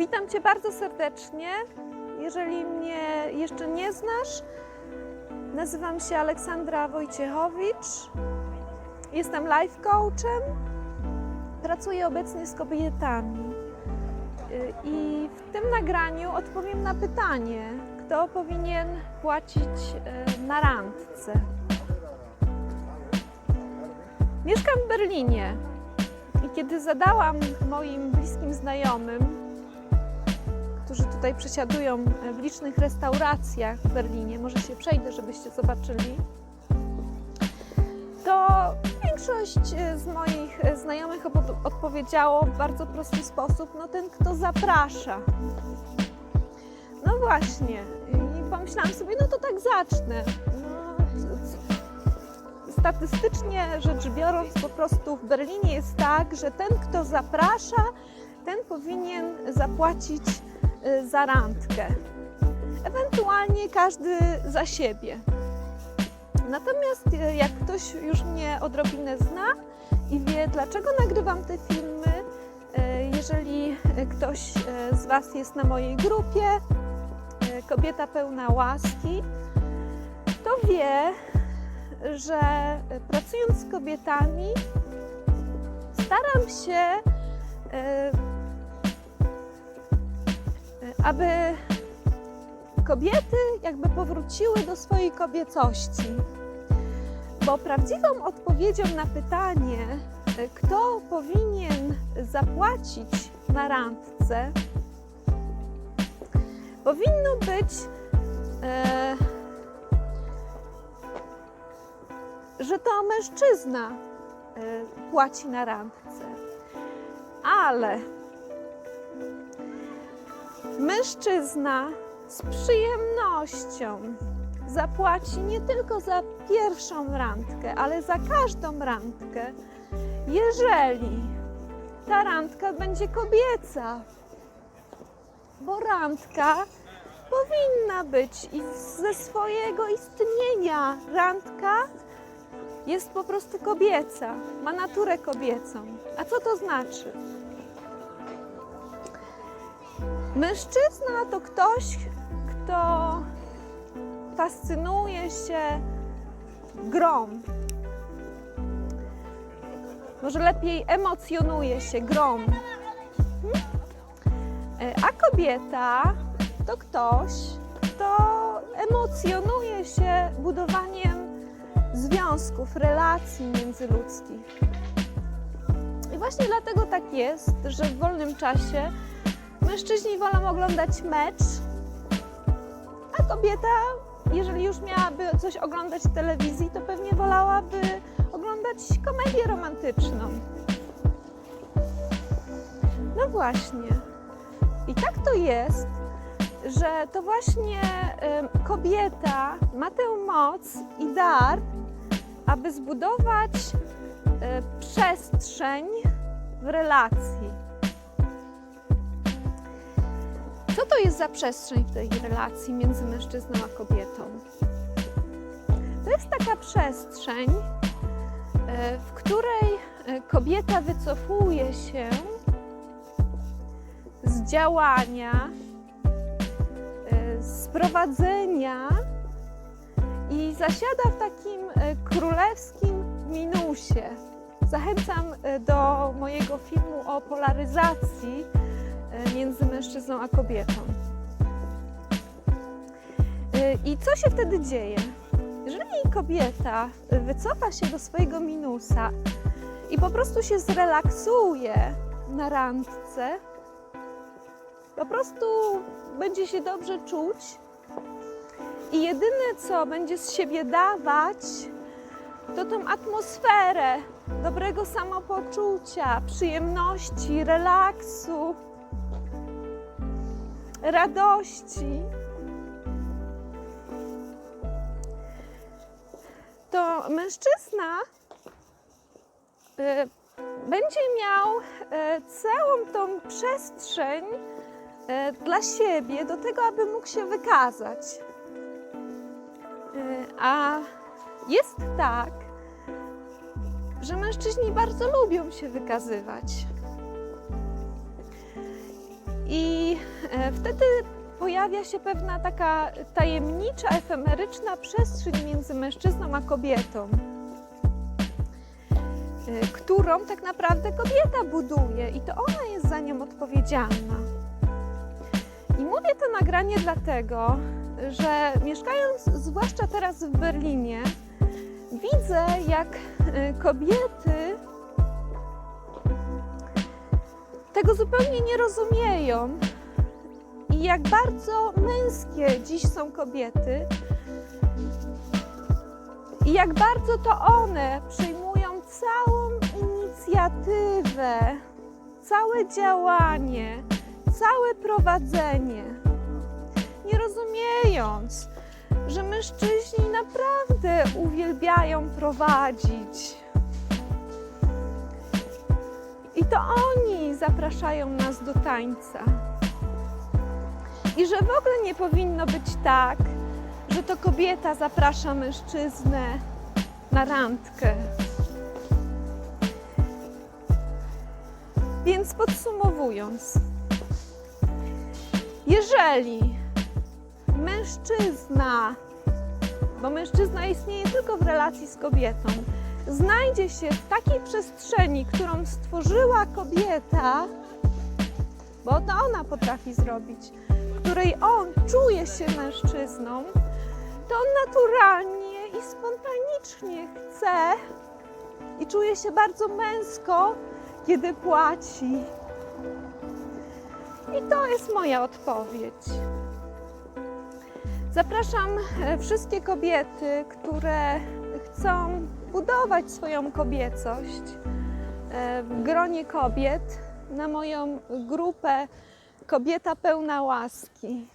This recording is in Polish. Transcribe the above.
Witam Cię bardzo serdecznie. Jeżeli mnie jeszcze nie znasz, nazywam się Aleksandra Wojciechowicz. Jestem life coachem. Pracuję obecnie z kobietami. I w tym nagraniu odpowiem na pytanie, kto powinien płacić y, na randce. Mieszkam w Berlinie i kiedy zadałam moim bliskim znajomym, którzy tutaj przesiadują w licznych restauracjach w Berlinie, może się przejdę, żebyście zobaczyli, to większość z moich znajomych opo- odpowiedziało w bardzo prosty sposób, no ten, kto zaprasza. No właśnie, i pomyślałam sobie, no to tak zacznę. No, statystycznie rzecz biorąc, po prostu w Berlinie jest tak, że ten, kto zaprasza, ten powinien zapłacić za randkę. Ewentualnie każdy za siebie. Natomiast y, jak ktoś już mnie odrobinę zna i wie, dlaczego nagrywam te filmy, y, jeżeli y, ktoś y, z Was jest na mojej grupie, y, Kobieta pełna łaski, to wie, że y, pracując z kobietami, staram się, y, y, aby kobiety jakby powróciły do swojej kobiecości. Bo prawdziwą odpowiedzią na pytanie, kto powinien zapłacić na randce, powinno być, e, że to mężczyzna e, płaci na randce. Ale mężczyzna z przyjemnością zapłaci nie tylko za pierwszą randkę, ale za każdą randkę, jeżeli ta randka będzie kobieca. Bo randka powinna być i ze swojego istnienia randka jest po prostu kobieca, ma naturę kobiecą. A co to znaczy? Mężczyzna to ktoś, kto fascynuje się grą. Może lepiej emocjonuje się grą. E, A kobieta to ktoś, kto emocjonuje się budowaniem związków, relacji międzyludzkich. I właśnie dlatego tak jest, że w wolnym czasie mężczyźni wolą oglądać mecz, a kobieta, jeżeli już miałaby coś oglądać w telewizji, to pewnie wolałaby oglądać komedię romantyczną. No właśnie. I tak to jest, że to właśnie kobieta ma tę moc i dar, aby zbudować e, przestrzeń w relacji. Co to jest za przestrzeń w tej relacji między mężczyzną a kobietą? To jest taka przestrzeń, e, w której e, kobieta wycofuje się z działania, e, z prowadzenia i zasiada w takim królewskim minusie. Zachęcam do mojego filmu o polaryzacji między mężczyzną a kobietą. E, I co się wtedy dzieje? Jeżeli kobieta wycofa się do swojego minusa i po prostu się zrelaksuje na randce, po prostu będzie się dobrze czuć i jedyne co będzie z siebie dawać, to tą atmosferę dobrego samopoczucia, przyjemności, relaksu, radości. To mężczyzna y, będzie miał y, całą tą przestrzeń y, dla siebie do tego, aby mógł się wykazać. A jest tak, że mężczyźni bardzo lubią się wykazywać. I e, wtedy pojawia się pewna taka tajemnicza, efemeryczna przestrzeń między mężczyzną a kobietą, e, którą tak naprawdę kobieta buduje i to ona jest za nią odpowiedzialna. I mówię to nagranie dlatego, że mieszkając zwłaszcza teraz w Berlinie, widzę jak e, kobiety tego zupełnie nie rozumieją i jak bardzo męskie dziś są kobiety i jak bardzo to one przejmują całą inicjatywę, całe działanie, całe prowadzenie, nie rozumiejąc, że mężczyźni naprawdę uwielbiają prowadzić. To oni zapraszają nas do tańca. I że w ogóle nie powinno być tak, że to kobieta zaprasza mężczyznę na randkę. Więc podsumowując, jeżeli mężczyzna, bo mężczyzna istnieje tylko w relacji z kobietą, znajdzie się w takiej przestrzeni, którą stworzyła kobieta, bo to ona potrafi zrobić, w której on czuje się mężczyzną, to on naturalnie i spontanicznie chce i czuje się bardzo męsko, kiedy płaci. I to jest moja odpowiedź. Zapraszam e, wszystkie kobiety, które chcą budować swoją kobiecość e, w gronie kobiet na moją grupę Kobieta pełna łaski.